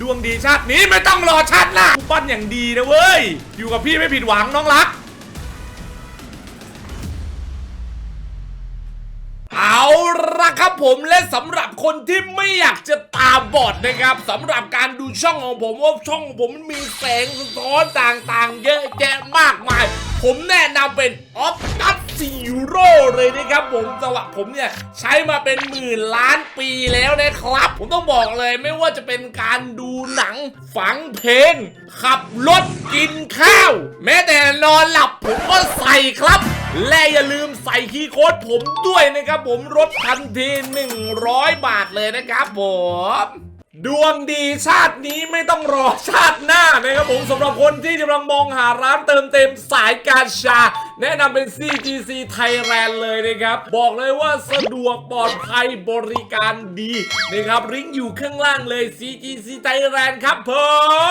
ดวงดีชาตินี้ไม่ต้องรอชาติหน้าปั้นอย่างดีนะเว้ย อยู่กับพี่ไม่ผิดหวังน้องรัก เอาละครับผมและสำหรับคนที่ไม่อยากจะตาบอดนะครับสำหรับการดูช่องของผมว่าช่องของผมมันมีแสงสะท้อนต่างๆ เยอะแยะมากมาย ผมแนะนำเป็นออฟตัส ซีโร่เลยนะครับผมจังหวะผมเนี่ยใช้มาเป็นหมื่นล้านปีแล้วนะครับ ผมต้องบอกเลยไม่ว่าจะเป็นการดูหนังฟังเพลง ขับรถกินข้าว แม้แต่นอนหลับผมก็ใส่ครับและอย่าลืมใส่คีย์โค้ดผมด้วยนะครับ ผมลดทันที 100 บาทเลยนะครับผมดวงดีชาตินี้ไม่ต้องรอชาติหน้านะครับผมสำหรับคนที่กำลังมองหาร้านเติมเต็มสายการชาแนะนำเป็น CGC Thailand เลยนะครับ บอกเลยว่าสะดวกปลอดภัยบริการดีนะครับริงก์อยู่ข้างล่างเลย CGC Thailand ครับผ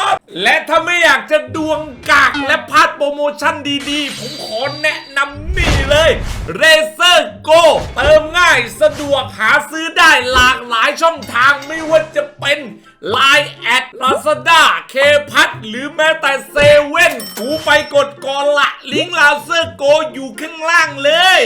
มและถ้าไม่อยากจะดวงกากและพลาดโปรโมชั่นดีๆ ผมขอแนะนำนี่เลย Razer Go เติมง่ายสะดวกหาซื้อได้หลากหลายช่องทางไม่ว่าจะเป็น Line แอด Lazada เคพัทหรือแม้แต่เซเว่นกูไปกดก่อนละลิงก์ Razer Go อยู่ข้างล่างเลย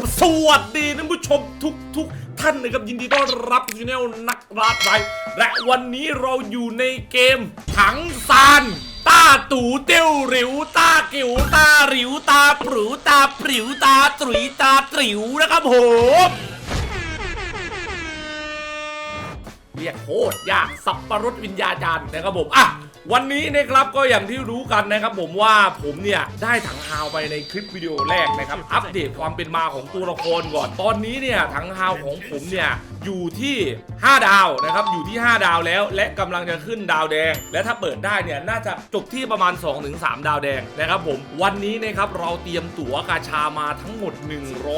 กสวัสดีท่านผู้ชมทุกทุกท่านนะครับยินดีต้อนรับสู่แนวนักราดไทยและวันนี้เราอยู่ในเกมถังซาน ตาตูเตี้ยวริวตากิ๋วตาหริวตาปรูตาปริวตาตรุยตาตริวนะครับผม เรียกโคตรยากสับปะรดวิญญาจารย์นะครับผมอะวันนี้นะครับก็อย่างที่รู้กันนะครับผมว่าผมเนี่ยได้ถังฮาวไปในคลิปวิดีโอแรกนะครับอัปเดตความเป็นมาของตัวละครก่อนตอนนี้เนี่ยถังฮาวของผมเนี่ยอยู่ที่ 5 ดาวนะครับอยู่ที่ 5 ดาวแล้ว และกำลังจะขึ้นดาวแดง และถ้าเปิดได้เนี่ยน่าจะจบที่ประมาณ 2-3 ดาวแดงนะครับผมวันนี้นะครับเราเตรียมตั๋วกาชามาทั้งหมด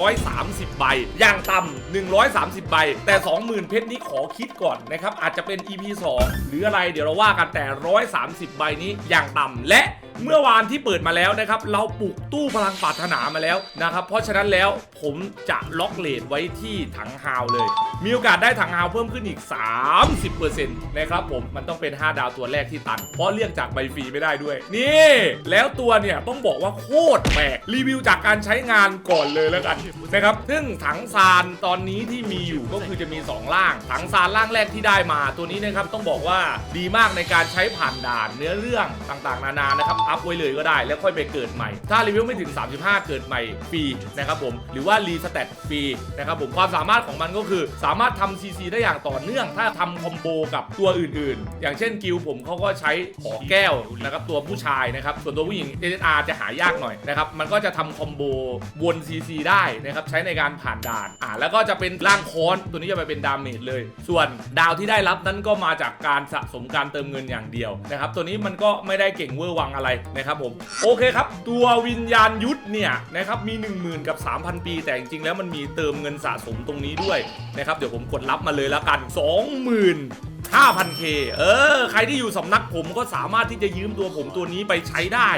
130 ใบอย่างต่ำ130 ใบ แต่ 20,000 เพชรนี้ขอคิดก่อนนะครับอาจจะเป็น EP 2 หรืออะไรเดี๋ยวเราว่ากันแต่ 130 ใบนี้อย่างต่ำและ เมื่อวานที่เปิดมาแล้วนะครับ เราปลูกตู้พลังปรารถนามาแล้วนะครับ เพราะฉะนั้นแล้วผมจะล็อกเลทไว้ที่ถังฮาวเลย มีโอกาสได้ถังฮาวเพิ่มขึ้นอีก 30%นะครับผมมันต้องเป็น 5 ดาวตัวแรกที่ตัน เพราะเรียกจากใบฟรีไม่ได้ด้วย นี่ แล้วตัวเนี่ยต้องบอกว่าโคตรแปลกรีวิวจากการใช้งานก่อนเลยแล้วกันนะครับซึ่งถังซานตอนนี้ที่มีอยู่ก็คือจะมี 2 ล่าง ถังซานล่างแรกที่ได้มาตัวนี้นะครับต้องบอกว่าดีมากในการใช้ผ่านด่านเนื้อเรื่องต่างๆ นานานะครับอัพไว้เลยก็ได้ แล้วค่อยไปเกิดใหม่ ถ้ารีวิวไม่ถึง 35 เกิดใหม่ฟรีนะครับผม หรือว่ารีสแตทฟรีนะครับผม ความสามารถของมันก็คือสามารถทำซีซีได้อย่างต่อเนื่อง ถ้าทำคอมโบกับตัวอื่นๆ อย่างเช่นกิลผมเขาก็ใช้หอแก้วนะครับตัวผู้ชายนะครับ ส่วนตัวผู้หญิง SSR จะหายากหน่อยนะครับ มันก็จะทำคอมโบวนซีซีได้นะครับ ใช้ในการผ่านด่าน อ่า แล้วก็จะเป็นร่างค้อนตัวนี้จะไปเป็นดาเมจเลย ส่วนดาวที่ได้รับนั้นก็มาจากการสะสมการเติมเงินอย่างเดียวนะครับ ตัวนี้มันก็ไม่ได้เก่งเวอร์วังอะไรนะครับผมโอเคครับ ตัววิญญาณยุทธเนี่ยนะครับมี 10,000 กับ 3,000 ปี แต่จริงๆแล้วมันมีเติมเงินสะสมตรงนี้ด้วยนะครับเดี๋ยวผมกดรับมาเลยแล้วกัน 20,000 5,000K เออ ใครที่อยู่สำนักผมก็สามารถที่จะยืมตัวผมตัวนี้ไปใช้ได้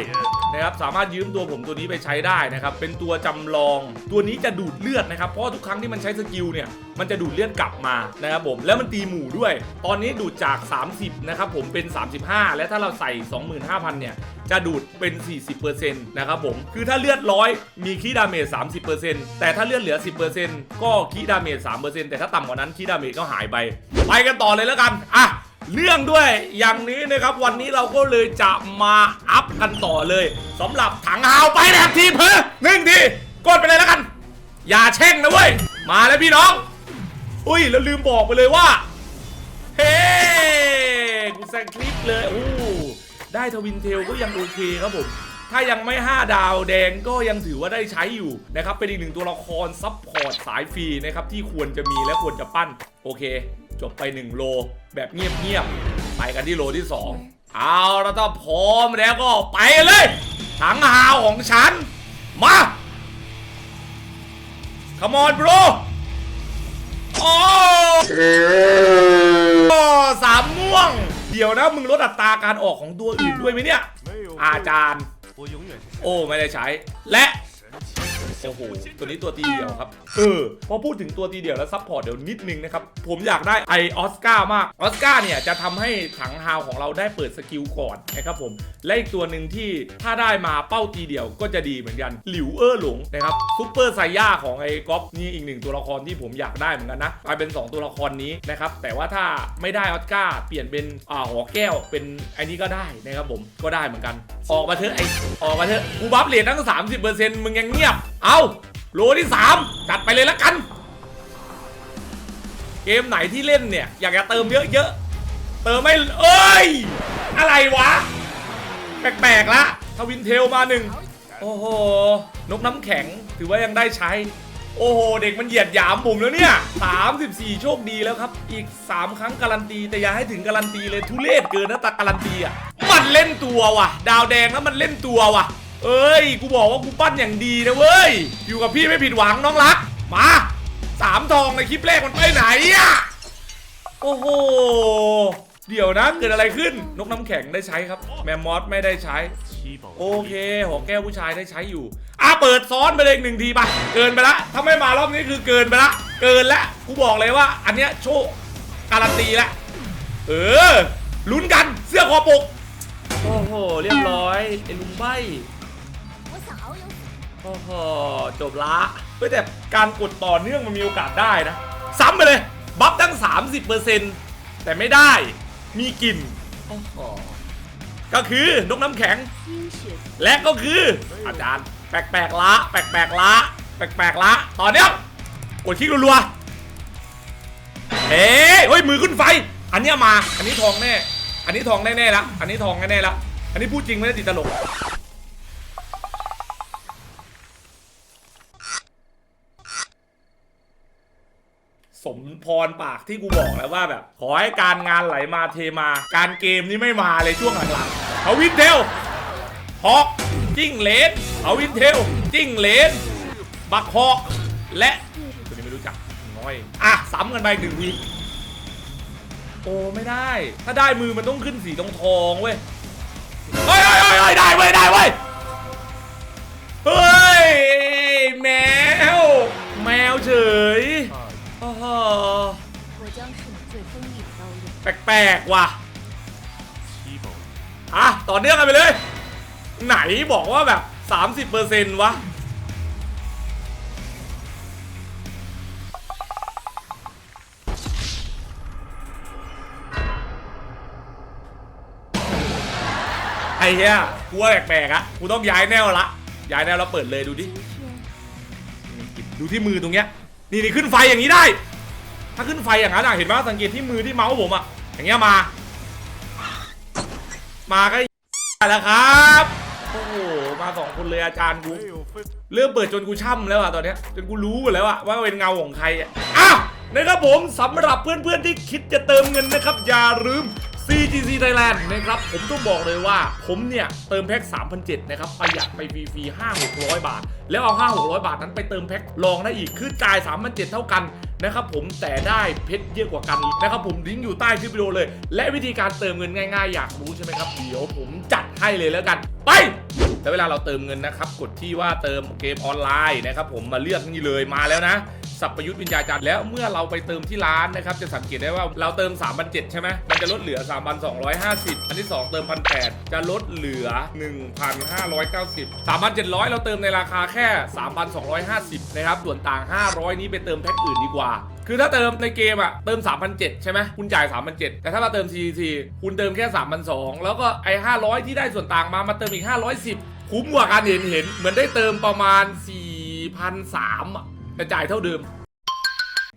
นะครับ สามารถยืมตัวผมตัวนี้ไปใช้ได้นะครับ เป็นตัวจำลอง ตัวนี้จะดูดเลือดนะครับ เพราะทุกครั้งที่มันใช้สกิลเนี่ย มันจะดูดเลือดกลับมานะครับผม แล้วมันตีหมู่ด้วย ตอนนี้ดูดจาก 30 นะครับผมเป็น 35 และถ้าเราใส่ 25,000 เนี่ย จะดูดเป็น 40%นะครับผม คือถ้าเลือดร้อยมีคีดาเมจ30%แต่ถ้าเลือดเหลือ 10%ก็คีดาเมจ3%แต่ถ้าต่ำกว่านั้นคีดาเมจก็หายไป ไปกันต่อเลยแล้วกัน อะเรื่องด้วยอย่างนี้นะครับวันนี้เราก็เลยจะมาอัพกันต่อเลยสำหรับถังหาวไปแบบทีเพิ่หนึ่งทีกดไปเลยแล้วกัน อย่าแช่งนะเว้ย มาแล้วพี่น้อง อุ้ยแล้วลืมบอกไปเลยว่า เฮ้กูแซงคลิปเลยโอ้ ได้ทวินเทลก็ยังโอเคครับผม ถ้ายังไม่ 5 ดาวแดงก็ยังถือว่าได้ใช้อยู่นะครับ เป็นอีกหนึ่งตัวละครซับพอร์ตสายฟรีนะครับ ที่ควรจะมีและควรจะปั้น โอเค จบไป 1 โล แบบเงียบๆ ไปกันที่โลที่ 2 เอาแล้วถ้าพร้อมแล้วก็ไปเลยถังหาวของฉัน มา Come on bro โอ้โอ้สามม่วง เดี๋ยวนะมึงลดอัตราการออกของตัวอื่นด้วยไหมเนี่ย อาจารย์ โอ้ไม่ได้ใช้ และ โอ้โหตัวนี้ตัวตีเดียวครับ เออ พอพูดถึงตัวตีเดียวแล้วซัพพอร์ตเดี๋ยวนิดนึงนะครับ ผมอยากได้ไอออสการ์มาก ออสการ์เนี่ยจะทำให้ถังฮาวของเราได้เปิดสกิลก่อนนะครับผม และอีกตัวหนึ่งที่ถ้าได้มาเป้าตีเดียวก็จะดีเหมือนกัน หลิวเออหลงนะครับซูเปอร์ไซย่าของไอ้ก๊อฟนี่อีกหนึ่งตัวละครที่ผมอยากได้เหมือนกันนะกลายเป็น 2 ตัวละครนี้นะครับ แต่ว่าถ้าไม่ได้ออสการ์เปลี่ยนเป็นอ่าหอแก้วเป็นไอ้นี้ก็ได้นะครับผม ก็ได้เหมือนกัน ออกมาเถอะไอออกมาเถอะกูบัฟเลทตั้ง 30%มึงยังเงียบเอาโลที่3จัดไปเลยละกัน เกมไหนที่เล่นเนี่ย อยากจะเติมเยอะๆ เติมไม่เอ้ย อะไรวะ แปลกๆละทวินเทลมาหนึ่งโอ้โห นกน้ำแข็งถือว่ายังได้ใช้ โอ้โห เด็กมันเหยียดหยามผมแล้วเนี่ย 34 โชคดีแล้วครับ อีก 3 ครั้งการันตี แต่อย่าให้ถึงการันตีเลยทุเรศเกินนะตาการันตีอะ มันเล่นตัวว่ะ ดาวแดงแล้วมันเล่นตัวว่ะ เอ้ย กูบอกว่ากูปั้นอย่างดีนะเว้ย อยู่กับพี่ไม่ผิดหวังน้องรัก มาสามทองในคลิปแรกมันไปไหนอะ โอ้โห เดี๋ยวนะเกิดอะไรขึ้น นกน้ำแข็งได้ใช้ครับ แมมมอสไม่ได้ใช้ โอเคหัวแก้วผู้ชายได้ใช้อยู่ อะเปิดซ้อนไปเลยหนึ่งทีไป เกินไปละ ถ้าไม่มารอบนี้คือเกินไปละ เกินละ กูบอกเลยว่า อันเนี้ยโชคการันตีละ เออ ลุ้นกัน เสื้อคอปก โอ้โห เรียบร้อยไอ้ลุงใบ โอ้โหจบละเฮ้ยแต่การกดต่อเนื่องมันมีโอกาสได้นะ ซ้ำไปเลย บัฟตั้ง 30%แต่ไม่ได้มีกลิ่นโอ้โหก็คือนกน้ำแข็ง冰雪และก็คือ อาจารย์แปลกๆละ แปลกๆละ แปลกๆละต่อเนี้ยกดคลิกรัวๆเฮ้ยเฮ้ยมือขึ้นไฟ อันเนี้ยมา อันนี้ทองแน่ อันนี้ทองแน่ๆละอันนี้ทองแน่ๆละอันนี้พูดจริงไม่ได้ติดตลก สมพรปากที่กูบอกแล้วว่าแบบ ขอให้การงานไหลมาเทมา การเกมนี้ไม่มาเลยช่วงหลังๆเอาวินเทลฮอกจิ้งเลนเอาวินเทลจิ้งเลนบักฮอกและตัวนี้ไม่รู้จักน้อยอะซ้ำกันไปหนึ่งทีโอ้ไม่ได้ ถ้าได้มือมันต้องขึ้นสีทองทองเว้ยเฮ้ยเฮ้ยเฮ้ยได้เว้ยได้เว้ยเฮ้ยแมว แมวเฉย แปลกๆว่ะอะต่อเนื่องกันไปเลย ไหนบอกว่าแบบ 30%วะไอ้เหี้ยกูว่าแปลกๆอะกูต้องย้ายแนวละ ย้ายแนวแล้วเปิดเลยดูดิ ดูที่มือตรงเนี้ย นี่นี่ขึ้นไฟอย่างนี้ได้ ถ้าขึ้นไฟอย่างนั้นอะเห็นไหมสังเกตที่มือที่เมาส์ผมอะอย่างเงี้ยมา มาก็แล้วครับโอ้โหมาสองคนเลยอาจารย์กูเริ่มเปิดจนกูช่ำแล้วอะตอนเนี้ยจนกูรู้หมดแล้วอะว่าเป็นเงาของใครอะอ้าวนะครับผมสำหรับเพื่อนๆที่คิดจะเติมเงินนะครับอย่าลืม CGC Thailand นะครับ ผมต้องบอกเลยว่า ผมเนี่ย เติมแพ็ค3,700นะครับ ประหยัดไปฟรีๆ5 600 บาท แล้วเอา 5 600 บาทนั้นไปเติมแพ็คลองได้อีก คือจ่าย3,700เท่ากันนะครับผมแต่ได้เพชรเยอะกว่ากันนะครับผมลิงก์อยู่ใต้คลิปวิดีโอเลย และวิธีการเติมเงินง่ายๆ อยากรู้ใช่ไหมครับ เดี๋ยวผมจัดให้เลยแล้วกัน ไปแล้วเวลาเราเติมเงินนะครับ กดที่ว่าเติมเกมออนไลน์นะครับผมมาเลือกนี่เลยมาแล้วนะ สัพพยุทธวิญญาจารย์แล้วเมื่อเราไปเติมที่ร้านนะครับจะสังเกตได้ว่าเราเติม3,700ใช่ไหมมันจะลดเหลือ 3,250 อันที่ 2 เติม1,800จะลดเหลือ 1,590 3,700 เราเติมในราคาแค่ 3,250 นะครับ ส่วนต่าง 500 นี้ไปเติมแพ็คอื่นดีกว่าคือถ้าเติมในเกมอะเติม3,700ใช่ไหมคุณจ่าย3,700แต่ถ้ามาเติม CCC คุณเติมแค่3,200แล้วก็ไอ้500 ที่ได้ส่วนต่างมามาเติมอีก 510 คุ้มกว่าการเห็นเห็น เหมือนได้เติมประมาณ4,300อะ แต่จ่ายเท่าเดิม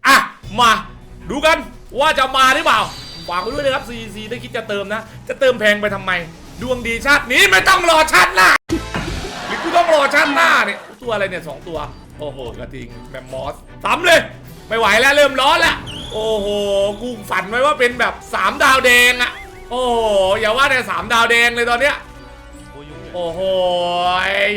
อะ มาดูกันว่าจะมาหรือเปล่าฝากไว้ด้วยนะครับ CC ถ้คิดจะเติมนะ จะเติมแพงไปทำไม ดวงดีชาตินี้ไม่ต้องรอชาติหน้าหรือกูต้องรอชาติหน้าเนี่ย ตัวอะไรเนี่ยสองตัว โอ้โห กระทิงแมมมอสซ้ำเลย ไม่ไหวแล้วเริ่มร้อนแล้วโอ้โห กูฝันไว้ว่าเป็นแบบ 3 ดาวแดงอะโอ้โห อย่าว่าแต่สามดาวแดงเลยตอนเนี้ย โอ้โห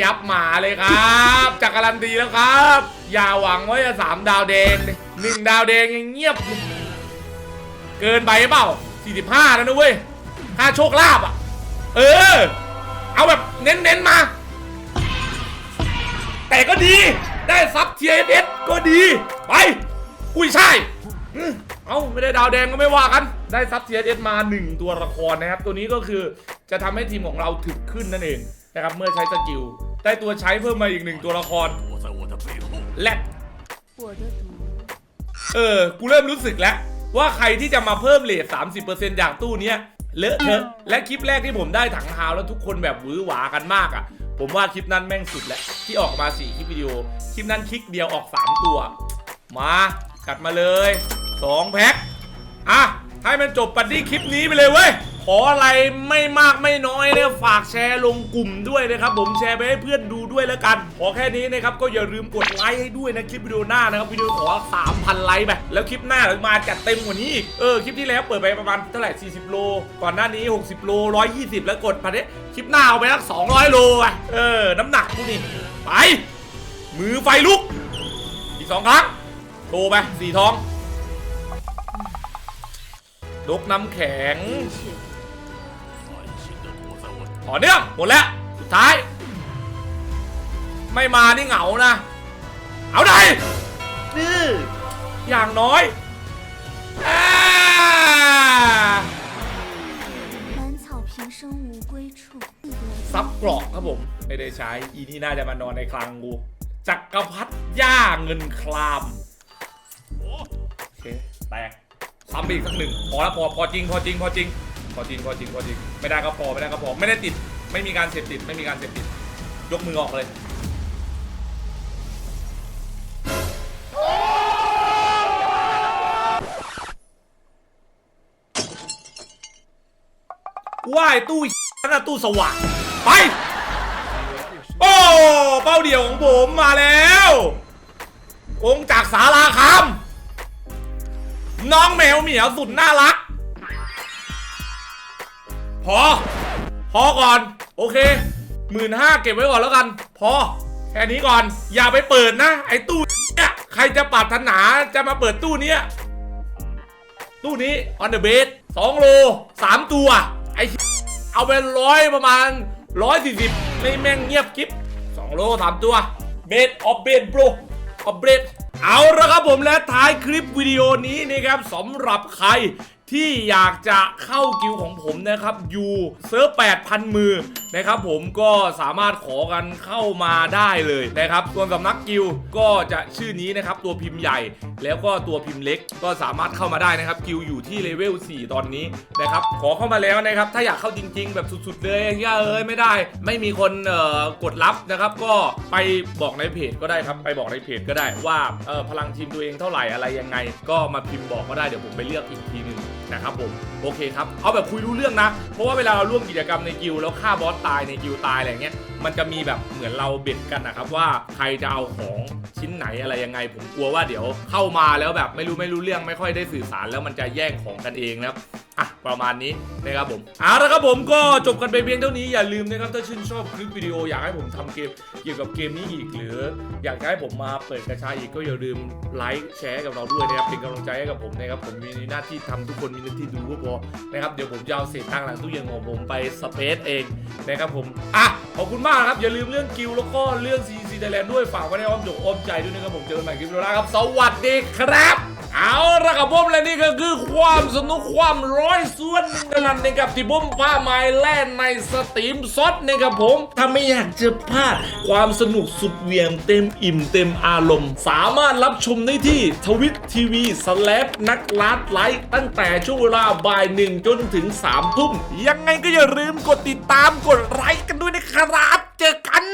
ยับหมาเลยครับจากการันตีแล้วครับ อย่าหวังว่าจะสามดาวแดงหนึ่งดาวแดงยังเงียบ เกินไปเปล่า 45 แล้วนะเว้ยค่าโชคลาภอะ เออ เอาแบบเน้นๆมา แต่ก็ดีว่าดี ไป อุ้ยใช่ เอ้าไม่ได้ดาวแดงก็ไม่ว่ากัน ได้ซับ CSS มา 1 ตัวละครนะครับ ตัวนี้ก็คือจะทำให้ทีมของเราถึกขึ้นนั่นเองนะครับเมื่อใช้สกิลได้ตัวใช้เพิ่มมาอีกหนึ่งตัวละครและเออ กูเริ่มรู้สึกแล้ว ว่าใครที่จะมาเพิ่มเลทสามสิบเปอร์เซ็นต์จากตู้เนี้ยเลอะเทอะและคลิปแรกที่ผมได้ถังฮาวแล้วทุกคนแบบหวือหวากันมากอะ ผมว่าคลิปนั้นแม่งสุดแหละที่ออกมาสี่คลิปวิดีโอ คลิปนั้นคลิกเดียวออกสามตัว มา กัดมาเลยสองแพ็คอะ ให้มันจบปัดที่คลิปนี้ไปเลยเว้ย ขออะไรไม่มากไม่น้อยเนี่ยฝากแชร์ลงกลุ่มด้วยนะครับ ผมแชร์ไปให้เพื่อนดูด้วยแล้วกัน ขอแค่นี้นะครับ ก็อย่าลืมกดไลค์ให้ด้วยนะ คลิปวิดีโอหน้านะครับ วิดีโอขอ 3,000 ไลค์ไป แล้วคลิปหน้าเรามาจัดเต็มกว่านี้อีก เออ คลิปที่แล้วเปิดไปประมาณเท่าไหร่ 40 โล ก่อนหน้านี้ 60 โล 120 แล้วกดพันนี้คลิปหน้าเอาไปสัก200 โลอะเออ น้ำหนักพวกนี่ไป มือไฟลุก อีกสองครั้งโตไปสี่ทอง ลุกน้ำแข็งต่อเนื่องหมดแล้ว สุดท้าย ไม่มานี่เหงานะ เอาได้นี่อย่างน้อยซับกรอกครับผม ไม่ได้ใช้ อีนี่น่าจะมานอนในคลังกูจักรพัรดย่าเงินคลาม โอเค แตก ซ้ำอีกสักหนึ่งพอแล้วพอพอจริงพอจริงพอจริงพอจริงพอจริงพอจริงไม่ได้ก็พอไม่ได้ก็พอไม่ได้ติด ไม่มีการเสพติดไม่มีการเสพติด ยกมือออกเลยว่ายตู้นั่นนะตู้สว่างไป โอ้เป้าเดี่ยวของผมมาแล้วองจากสาราคำ น้องแมวเหมียวสุดน่ารัก พอ พอก่อน โอเคหมื่นห้าเก็บไว้ก่อนแล้วกัน พอ แค่นี้ก่อน อย่าไปเปิดนะ ไอ้ตู้เนี่ยใครจะปรารถนาจะมาเปิดตู้เนี้ยตู้นี้ on the base 2โล3ตัว ไอเอาไปร้อยประมาณ140ไม่แม่งเงียบกิ๊บ2โล3ตัวเบสออฟเบสโบรออฟเบส เอาละครับผมและท้ายคลิปวิดีโอนี้นะครับสำหรับใคร ที่อยากจะเข้ากิวของผมนะครับอยู่เซิร์ฟ8,000 มือนะครับผมก็สามารถขอกันเข้ามาได้เลยนะครับส่วนสำนักกิวก็จะชื่อนี้นะครับตัวพิมพ์ใหญ่แล้วก็ตัวพิมพ์เล็กก็สามารถเข้ามาได้นะครับกิวอยู่ที่เลเวล4 ตอนนี้นะครับขอเข้ามาแล้วนะครับถ้าอยากเข้าจริง ๆ แบบสุดๆเลยย่าเอ้ยไม่ได้ ไม่มีคนเอ่อกดรับนะครับ ก็ไปบอกในเพจก็ได้ครับไปบอกในเพจก็ได้ว่าพลังทีมตัวเองเท่าไหร่อะไรยังไง ก็มาพิมพ์บอกก็ได้เดี๋ยวผมไปเลือกอีกทีหนึง นะครับผมโอเคครับเอาแบบคุยรู้เรื่องนะ เพราะว่าเวลาเราร่วมกิจกรรมในกิวแล้วฆ่าบอสตายในกิวตายอะไรเงี้ยมันจะมีแบบเหมือนเราเบ็ดกันนะครับว่าใครจะเอาของชิ้นไหนอะไรยังไง ผมกลัวว่าเดี๋ยวเข้ามาแล้วแบบไม่รู้ไม่รู้เรื่องไม่ค่อยได้สื่อสารแล้วมันจะแย่งของกันเองนะครับ อะประมาณนี้นะครับผมเอาละครับผมก็จบกันไปเพียงเท่านี้อย่าลืมนะครับถ้าชื่นชอบคลิปวิดีโออยากให้ผมทำเกมเกี่ยวกับเกมนี้อีกหรือ อยากให้ผมมาเปิดกระชายอีกก็อย่าลืมไลค์แชร์กับเราด้วยนะครับเป็นกำลังใจให้กับผมนะครับผมมีหน้าที่ทำทุกคนมีหน้าที่ดูก็พอนะครับเดี๋ยวผมจะเอาเศษตังหลังตู้เย็นของผมไปสเปซเองนะครับผมอะขอบคุณมากครับอย่าลืมเรื่องกิลแล้วก็เรื่องซีซีไทยแลนด์ด้วยฝากไว้ในอ้อมอกอ้อมใจด้วยนะครับผมเจอกันใหม่คลิปหน้าครับ สวัสดีครับ เอาละครับผมและนี่ก็คือความสนุกความร้อยส่วนนึ่งกันนะครับที่ผมพาไม้แล่นในสตรีมซดนะครับผม ถ้าไม่อยากจะพลาดความสนุกสุดเหวียงเต็มอิ่มเต็มอารมณ์ สามารถรับชมได้ที่ทวิตทีวีสแลปนักลาดไลค์ตั้งแต่ช่วงเวลาบ่ายหนึ่งจนถึง3ามทุ่ม ยังไงก็อย่าลืมกดติดตามกดไลค์กันด้วยนะครับ เจอกัน